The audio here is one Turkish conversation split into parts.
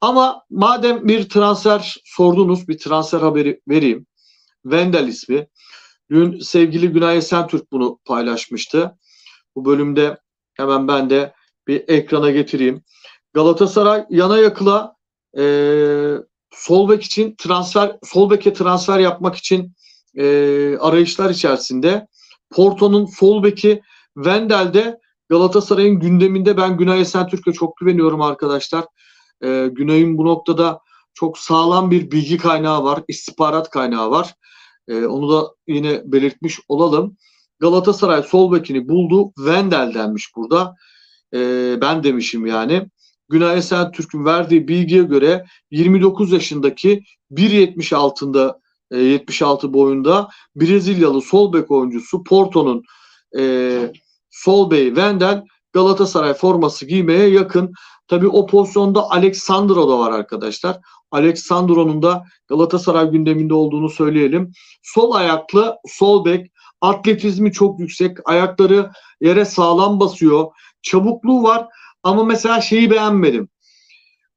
Ama madem bir transfer sordunuz, bir transfer haberi vereyim. Vendel ismi. Dün sevgili Günay Esentürk bunu paylaşmıştı. Bu bölümde hemen ben de bir ekrana getireyim. Galatasaray yana yakıla e, sol bek için transfer sol beke transfer yapmak için e, arayışlar içerisinde. Porto'nun sol beki Vendel'de Galatasaray'ın gündeminde ben Günay Esentürk'e çok güveniyorum arkadaşlar. E, Günay'ın bu noktada çok sağlam bir bilgi kaynağı var, istihbarat kaynağı var. E, onu da yine belirtmiş olalım. Galatasaray sol bekini buldu. Vendel denmiş burada. E, ben demişim yani. Günay Esentürk'ün verdiği bilgiye göre 29 yaşındaki 1.70 altında e, 76 boyunda Brezilyalı sol bek oyuncusu Porto'nun e, sol beyi Vendel Galatasaray forması giymeye yakın. Tabi o pozisyonda Alexandro da var arkadaşlar. Alexandro'nun da Galatasaray gündeminde olduğunu söyleyelim. Sol ayaklı sol bek atletizmi çok yüksek. Ayakları yere sağlam basıyor. Çabukluğu var ama mesela şeyi beğenmedim.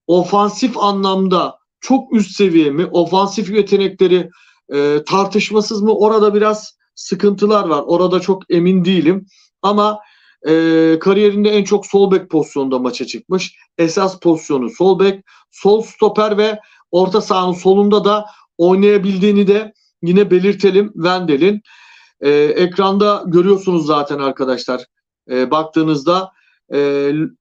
Ofansif anlamda çok üst seviye mi? Ofansif yetenekleri e, tartışmasız mı? Orada biraz sıkıntılar var. Orada çok emin değilim. Ama e, kariyerinde en çok sol bek pozisyonunda maça çıkmış. Esas pozisyonu sol bek, sol stoper ve orta sahanın solunda da oynayabildiğini de yine belirtelim Vendel'in. E, ekranda görüyorsunuz zaten arkadaşlar. E, baktığınızda e,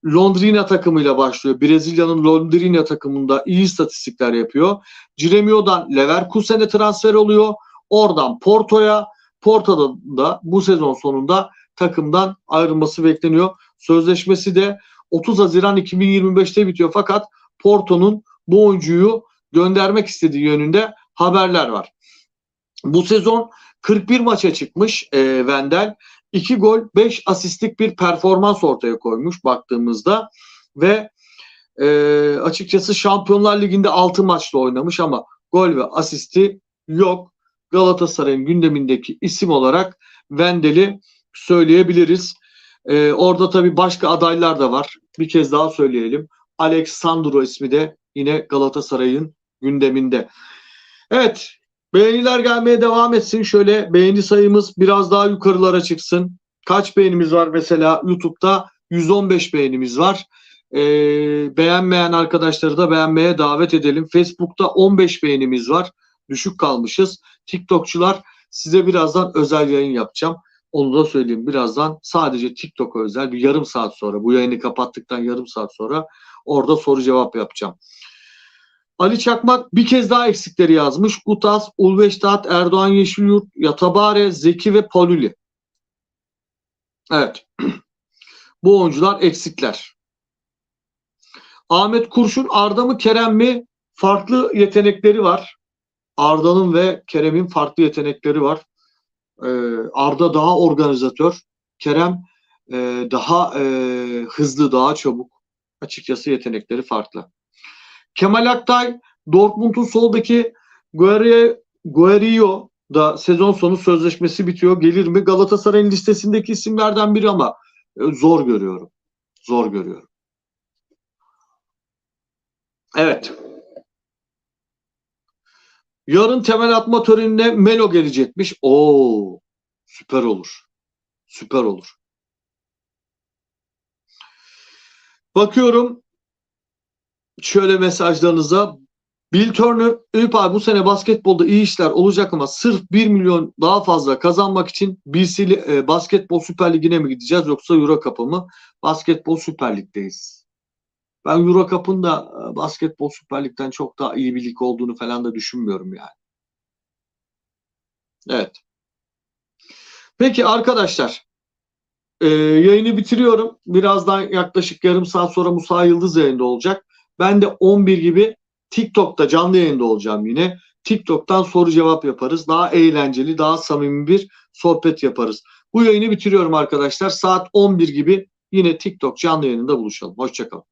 Londrina takımıyla başlıyor. Brezilya'nın Londrina takımında iyi istatistikler yapıyor. Ciremio'dan Leverkusen'e transfer oluyor. Oradan Porto'ya, Porto'da da bu sezon sonunda takımdan ayrılması bekleniyor. Sözleşmesi de 30 Haziran 2025'te bitiyor fakat Porto'nun bu oyuncuyu göndermek istediği yönünde haberler var. Bu sezon 41 maça çıkmış e, Vendel. 2 gol 5 asistlik bir performans ortaya koymuş baktığımızda ve e, açıkçası Şampiyonlar Ligi'nde 6 maçla oynamış ama gol ve asisti yok. Galatasaray'ın gündemindeki isim olarak Vendel'i söyleyebiliriz. E, orada tabii başka adaylar da var. Bir kez daha söyleyelim. Alexandro ismi de yine Galatasaray'ın gündeminde. Evet Beğeniler gelmeye devam etsin. Şöyle beğeni sayımız biraz daha yukarılara çıksın. Kaç beğenimiz var mesela YouTube'da? 115 beğenimiz var. Ee, beğenmeyen arkadaşları da beğenmeye davet edelim. Facebook'ta 15 beğenimiz var. Düşük kalmışız. TikTokçular size birazdan özel yayın yapacağım. Onu da söyleyeyim. Birazdan sadece TikTok'a özel bir yarım saat sonra bu yayını kapattıktan yarım saat sonra orada soru cevap yapacağım. Ali Çakmak bir kez daha eksikleri yazmış. Utas, Ulveştat, Erdoğan Yeşilyurt, Yatabare, Zeki ve Paluli. Evet. Bu oyuncular eksikler. Ahmet Kurşun, Arda mı Kerem mi? Farklı yetenekleri var. Arda'nın ve Kerem'in farklı yetenekleri var. Ee, Arda daha organizatör. Kerem e, daha e, hızlı, daha çabuk. Açıkçası yetenekleri farklı. Kemal Aktay Dortmund'un soldaki Guerrero da sezon sonu sözleşmesi bitiyor. Gelir mi? Galatasaray'ın listesindeki isimlerden biri ama e, zor görüyorum. Zor görüyorum. Evet. Yarın temel atma törenine Melo gelecekmiş. Oo, süper olur. Süper olur. Bakıyorum şöyle mesajlarınıza Bill Turner, abi bu sene basketbolda iyi işler olacak ama sırf 1 milyon daha fazla kazanmak için BC e, Basketbol Süper Ligi'ne mi gideceğiz yoksa Euro Cup'a mı? Basketbol Süper Lig'deyiz. Ben Euro Cup'ın da e, Basketbol Süper Lig'den çok daha iyi bir lig olduğunu falan da düşünmüyorum yani. Evet. Peki arkadaşlar e, yayını bitiriyorum. Birazdan yaklaşık yarım saat sonra Musa Yıldız yayında olacak. Ben de 11 gibi TikTok'ta canlı yayında olacağım yine. TikTok'tan soru cevap yaparız. Daha eğlenceli, daha samimi bir sohbet yaparız. Bu yayını bitiriyorum arkadaşlar. Saat 11 gibi yine TikTok canlı yayınında buluşalım. Hoşçakalın.